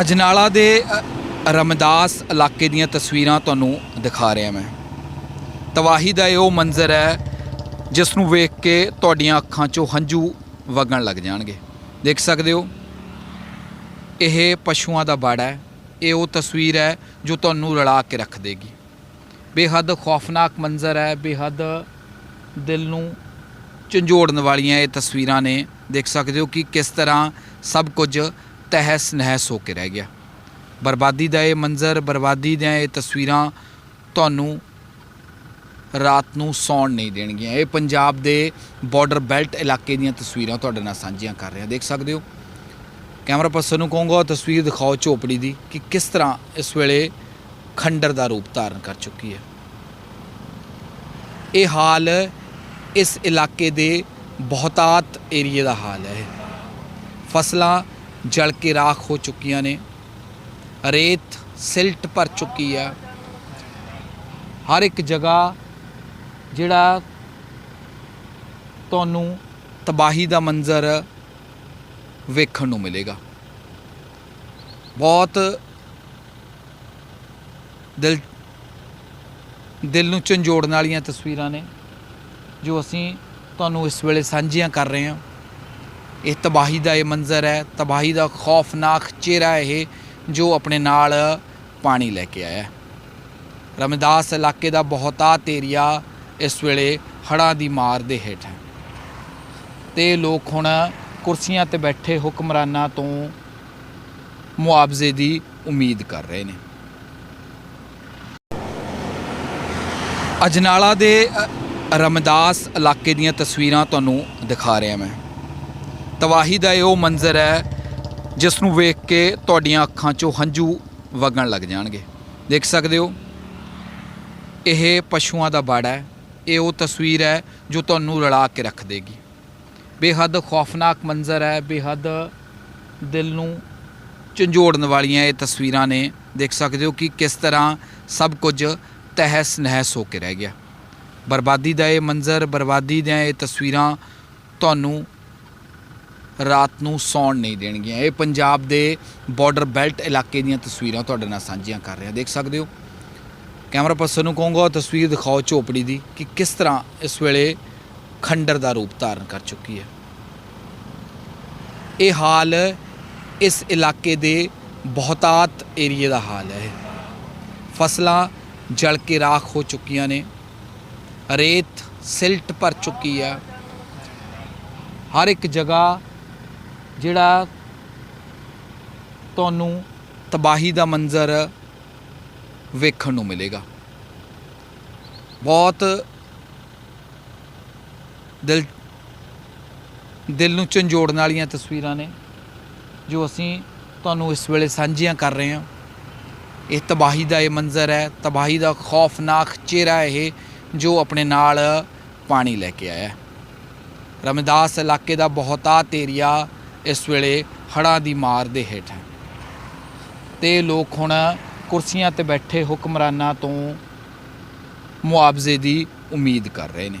ਅਜਨਾਲਾ ਦੇ ਰਮਦਾਸ ਇਲਾਕੇ ਦੀਆਂ ਤਸਵੀਰਾਂ ਤੁਹਾਨੂੰ ਦਿਖਾ ਰਿਹਾ ਮੈਂ। ਤਬਾਹੀ ਦਾ ਇਹ ਉਹ ਮੰਜ਼ਰ ਹੈ ਜਿਸ ਨੂੰ ਵੇਖ ਕੇ ਤੁਹਾਡੀਆਂ ਅੱਖਾਂ 'ਚੋਂ ਹੰਝੂ ਵਗਣ ਲੱਗ ਜਾਣਗੇ। ਦੇਖ ਸਕਦੇ ਹੋ? ਇਹ ਪਸ਼ੂਆਂ ਦਾ ਬਾੜਾ ਹੈ। ਇਹ ਉਹ ਤਸਵੀਰ ਹੈ ਜੋ ਤੁਹਾਨੂੰ ਰਲਾ ਕੇ ਰੱਖ ਦੇਗੀ। ਬੇਹੱਦ ਖੌਫਨਾਕ ਮੰਜ਼ਰ ਹੈ, ਬੇਹੱਦ ਦਿਲ ਨੂੰ ਝੰਜੋੜਨ ਵਾਲੀਆਂ ਇਹ ਤਸਵੀਰਾਂ ਨੇ। ਦੇਖ ਸਕਦੇ ਹੋ ਕਿ ਕਿਸ ਤਰ੍ਹਾਂ ਸਭ ਕੁਝ ਤਹਿਸ ਨਹਿਸ ਹੋ ਕੇ ਰਹਿ ਗਿਆ। ਬਰਬਾਦੀ ਦਾ ਇਹ ਮੰਜ਼ਰ, ਬਰਬਾਦੀ ਦੀਆਂ ਇਹ ਤਸਵੀਰਾਂ ਤੁਹਾਨੂੰ ਰਾਤ ਨੂੰ ਸੌਣ ਨਹੀਂ ਦੇਣਗੀਆਂ। ਇਹ ਪੰਜਾਬ ਦੇ ਬਾਰਡਰ ਬੈਲਟ ਇਲਾਕੇ ਦੀਆਂ ਤਸਵੀਰਾਂ ਤੁਹਾਡੇ ਨਾਲ ਸਾਂਝੀਆਂ ਕਰ ਰਿਹਾ। ਦੇਖ ਸਕਦੇ ਹੋ? ਕੈਮਰਾ ਪਰਸਨ ਨੂੰ ਕਹੂੰਗਾ, ਉਹ ਤਸਵੀਰ ਦਿਖਾਓ ਝੋਪੜੀ ਦੀ ਕਿ ਕਿਸ ਤਰ੍ਹਾਂ ਇਸ ਵੇਲੇ ਖੰਡਰ ਦਾ ਰੂਪ ਧਾਰਨ ਕਰ ਚੁੱਕੀ ਹੈ। ਇਹ ਹਾਲ ਇਸ ਇਲਾਕੇ ਦੇ ਬਹੁਤਾਤ ਏਰੀਏ ਦਾ ਹਾਲ ਹੈ। ਫਸਲਾਂ ਜਲ ਕੇ ਰਾਖ ਹੋ ਚੁੱਕੀਆਂ ਨੇ। ਰੇਤ ਸਿਲਟ ਭਰ ਚੁੱਕੀ ਹੈ। ਹਰ ਇੱਕ ਜਗ੍ਹਾ ਜਿਹੜਾ ਤੁਹਾਨੂੰ ਤਬਾਹੀ ਦਾ ਮੰਜ਼ਰ ਵੇਖਣ ਨੂੰ ਮਿਲੇਗਾ। ਬਹੁਤ ਦਿਲ ਦਿਲ ਨੂੰ ਝੰਜੋੜਨ ਵਾਲੀਆਂ ਤਸਵੀਰਾਂ ਨੇ ਜੋ ਅਸੀਂ ਤੁਹਾਨੂੰ ਇਸ ਵੇਲੇ ਸਾਂਝੀਆਂ ਕਰ ਰਹੇ ਹਾਂ। ਇਹ ਤਬਾਹੀ ਦਾ ਇਹ ਮੰਜ਼ਰ ਹੈ। ਤਬਾਹੀ ਦਾ ਖੌਫਨਾਕ ਚਿਹਰਾ ਇਹ ਜੋ ਆਪਣੇ ਨਾਲ ਪਾਣੀ ਲੈ ਕੇ ਆਇਆ ਰਮਦਾਸ ਇਲਾਕੇ ਦਾ ਬਹੁਤਾਤ ਏਰੀਆ ਇਸ ਵੇਲੇ ਹੜ੍ਹਾਂ ਦੀ ਮਾਰ ਦੇ ਹੇਠ ਹੈ। ਤੇ ਲੋਕ ਹੁਣ ਕੁਰਸੀਆਂ ਤੇ ਬੈਠੇ ਹੁਕਮਰਾਨਾਂ ਤੋਂ ਮੁਆਵਜ਼ੇ ਦੀ ਉਮੀਦ ਕਰ ਰਹੇ ਨੇ। ਅਜਨਾਲਾ ਦੇ ਰਮਦਾਸ ਇਲਾਕੇ ਦੀਆਂ ਤਸਵੀਰਾਂ ਤੁਹਾਨੂੰ ਦਿਖਾ ਰਿਹਾ ਮੈਂ। ਤਬਾਹੀ ਦਾ ਇਹ ਉਹ ਮੰਜ਼ਰ ਹੈ ਜਿਸ ਨੂੰ ਵੇਖ ਕੇ ਤੁਹਾਡੀਆਂ ਅੱਖਾਂ 'ਚੋਂ ਹੰਝੂ ਵਗਣ ਲੱਗ ਜਾਣਗੇ। ਦੇਖ ਸਕਦੇ ਹੋ? ਇਹ ਪਸ਼ੂਆਂ ਦਾ ਬਾੜਾ ਹੈ। ਇਹ ਉਹ ਤਸਵੀਰ ਹੈ ਜੋ ਤੁਹਾਨੂੰ ਰਲਾ ਕੇ ਰੱਖ ਦੇਗੀ। ਬੇਹੱਦ ਖੌਫਨਾਕ ਮੰਜ਼ਰ ਹੈ, ਬੇਹੱਦ ਦਿਲ ਨੂੰ ਝੰਜੋੜਨ ਵਾਲੀਆਂ ਇਹ ਤਸਵੀਰਾਂ ਨੇ। ਦੇਖ ਸਕਦੇ ਹੋ ਕਿ ਕਿਸ ਤਰ੍ਹਾਂ ਸਭ ਕੁਝ ਤਹਿਸ ਨਹਿਸ ਹੋ ਕੇ ਰਹਿ ਗਿਆ। ਬਰਬਾਦੀ ਦਾ ਇਹ ਮੰਜ਼ਰ, ਬਰਬਾਦੀ ਦੀਆਂ ਇਹ ਤਸਵੀਰਾਂ ਤੁਹਾਨੂੰ ਰਾਤ ਨੂੰ ਸੌਣ ਨਹੀਂ ਦੇਣਗੀਆਂ। ਇਹ ਪੰਜਾਬ ਦੇ ਬਾਰਡਰ ਬੈਲਟ ਇਲਾਕੇ ਦੀਆਂ ਤਸਵੀਰਾਂ ਤੁਹਾਡੇ ਨਾਲ ਸਾਂਝੀਆਂ ਕਰ ਰਿਹਾ। ਦੇਖ ਸਕਦੇ ਹੋ? ਕੈਮਰਾ ਪਰਸਨ ਨੂੰ ਕਹੂੰਗਾ, ਉਹ ਤਸਵੀਰ ਦਿਖਾਓ ਝੋਪੜੀ ਦੀ ਕਿ ਕਿਸ ਤਰ੍ਹਾਂ ਇਸ ਵੇਲੇ ਖੰਡਰ ਦਾ ਰੂਪ ਧਾਰਨ ਕਰ ਚੁੱਕੀ ਹੈ। ਇਹ ਹਾਲ ਇਸ ਇਲਾਕੇ ਦੇ ਬਹੁਤਾਤ ਏਰੀਏ ਦਾ ਹਾਲ ਹੈ। ਫਸਲਾਂ ਜਲ ਕੇ ਰਾਖ ਹੋ ਚੁੱਕੀਆਂ ਨੇ। ਰੇਤ ਸਿਲਟ ਭਰ ਚੁੱਕੀ ਹੈ। ਹਰ ਇੱਕ ਜਗ੍ਹਾ ਜਿਹੜਾ ਤੁਹਾਨੂੰ ਤਬਾਹੀ ਦਾ ਮੰਜ਼ਰ ਵੇਖਣ ਨੂੰ ਮਿਲੇਗਾ। ਬਹੁਤ ਦਿਲ ਦਿਲ ਨੂੰ ਝੰਜੋੜਨ ਵਾਲੀਆਂ ਤਸਵੀਰਾਂ ਨੇ, ਜੋ ਅਸੀਂ ਤੁਹਾਨੂੰ ਇਸ ਵੇਲੇ ਸਾਂਝੀਆਂ ਕਰ ਰਹੇ ਹਾਂ। ਇਹ ਤਬਾਹੀ ਦਾ ਇਹ ਮੰਜ਼ਰ ਹੈ, ਤਬਾਹੀ ਦਾ ਖੌਫਨਾਕ ਚਿਹਰਾ ਇਹ ਜੋ ਆਪਣੇ ਨਾਲ ਪਾਣੀ ਲੈ ਕੇ ਆਇਆ ਰਮਦਾਸ ਇਲਾਕੇ ਦਾ ਬਹੁਤਾ ਏਰੀਆ ਇਸ ਵੇਲੇ ਹੜ੍ਹਾਂ ਦੀ ਮਾਰ ਦੇ ਹੇਠ ਹੈ। ਤੇ ਲੋਕ ਹੁਣ ਕੁਰਸੀਆਂ ਤੇ ਬੈਠੇ ਹੁਕਮਰਾਨਾਂ ਤੋਂ ਮੁਆਵਜ਼ੇ ਦੀ ਉਮੀਦ ਕਰ ਰਹੇ ਨੇ।